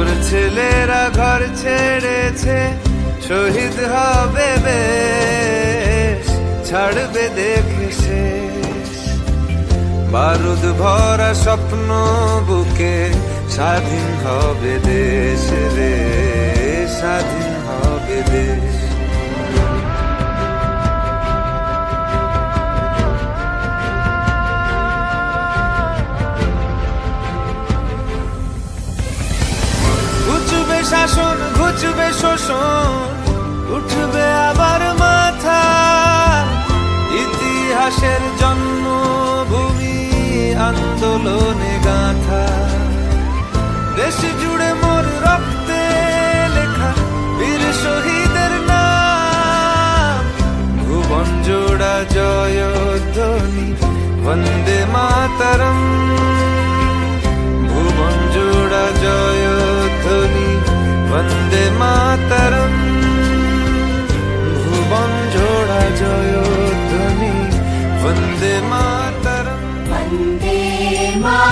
তোর ছেলেরা ঘর ছেড়েছে, শহীদ হবে বেশ, ছাড়বে দেখে শেষ। বারুদ ভরা স্বপ্ন বুকে স্বাধীন হবে দেশ। শাসন ঘুচবে শোষণ, উঠবে আবার মাথা। ইতিহাসের জন্মভূমি আন্দোলনে গাথা। দেশ জুড়ে মোর রক্তে লেখা বীর শহীদের নাম। ভুবন জোড়া জয়ধ্বনি, বন্দে মাতরম। my